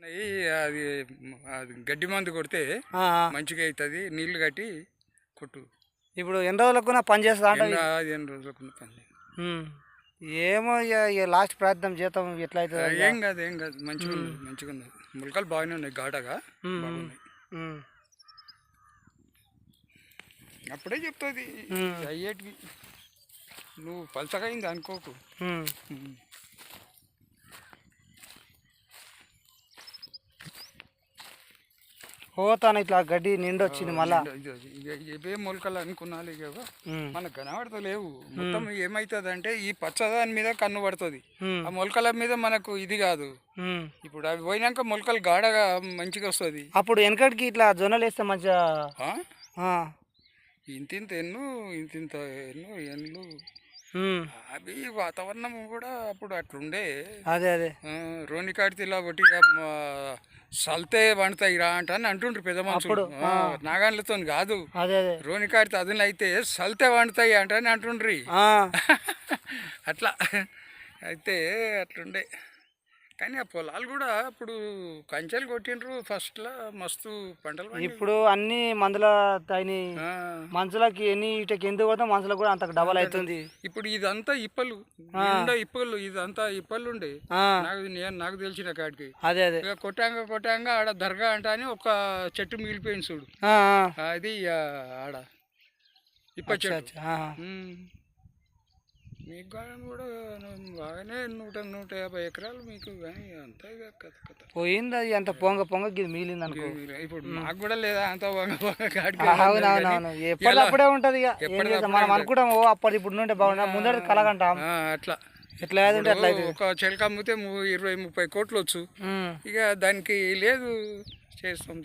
అది అది గడ్డి మందు కొడితే. మంచిగా అవుతుంది నీళ్ళు కట్టి కొట్టు. ఇప్పుడు ఎన్ని రోజులకు పని చేస్తా అంటే ఎన్ని రోజులకు పని. ఏమో లాస్ట్ ప్రయత్నం చేద్దాం ఎట్లా అవుతుంది ఏం కాదు ఏం కాదు. మంచిగా ఉన్నది మంచిగా ఉన్నది ములకలు బాగానే ఉన్నాయి ఘాటగా. అప్పుడే చెప్తుంది. అయ్యేటివి నువ్వు పలసగా అయింది అనుకోకు. పోతాను ఇట్లా గడ్డి నిండి వచ్చింది మళ్ళా ఇవే మొలకలు అనుకున్నాను ఇక ఉమ్. మనకు కనబడతలేవు మొత్తం ఏమవుతుంది అంటే ఈ పచ్చదాని మీద కన్ను పడుతుంది. ఆ మొలకల మీద మనకు ఇది కాదు. ఇప్పుడు అవి పోయినాక మొలకలు గాఢగా మంచిగా వస్తుంది అప్పుడు వెనకటికి ఇట్లా జొన్నలు వేస్తే మంచిగా. ఇంతింత ఎన్ను ఇంతింత ఎన్ను ఎన్ను. అవి వాతావరణం కూడా అప్పుడు అట్లుండే. అదే అదే. రోని కాడితిలా ఒకటి సల్తే వండుతాయి రా అంట అని అంటుండ్రు పెద్ద మనుషులు. నాగాన్లతో కాదు. రోని కాడితే అదులు అయితే సల్తే వండుతాయి అంట అని అంటుండ్రి. అట్లా. అయితే అట్లుండే. కానీ ఆ పొలాలు కూడా అప్పుడు కంచెలు కొట్టిండ్రు ఫస్ట్లో మస్తు పంటలు. ఇప్పుడు అన్ని మందుల ఆ, మనుషులకి ఎన్ని ఇటకి ఎందుకు పోతే మనుషులకు కూడా అంతకు డబల్ అవుతుంది. ఇప్పుడు ఇదంతా ఇప్పలు ఇప్పలు ఇదంతా ఇప్పలు ఉండే. నాకు నేను నాకు తెలిసిన కాడికి. అదే అదే. కొట్టాంగ కొట్టాంగ ఆడ దర్గా అంట అని ఒక చెట్టు మిగిలిపోయింది చూడు. అది ఆడ. ఇప్ప చెట్టు. మీకు కానీ కూడా బాగానే నూట నూట యాభై ఎకరాలు మీకు కానీ అంతా కథ కథ. పోయింది అది అంత పొంగ పొంగ ఇది మిగిలింది అనుకో. ఇప్పుడు మాకు కూడా లేదా అంత కాడికి అవునవునవును ఎప్పటికప్పుడే ఉంటది ఇక. మనం అనుకుంటాం ఓ అప్పటి ఇప్పుడు నుండి బాగుండా ముందర కలగంటాం. అట్లా. ఎట్లా అట్లా ఒక చెలక అమ్మితే ఇరవై ముప్పై కోట్లు వచ్చు. ఇక దానికి లేదు చేస్తాం.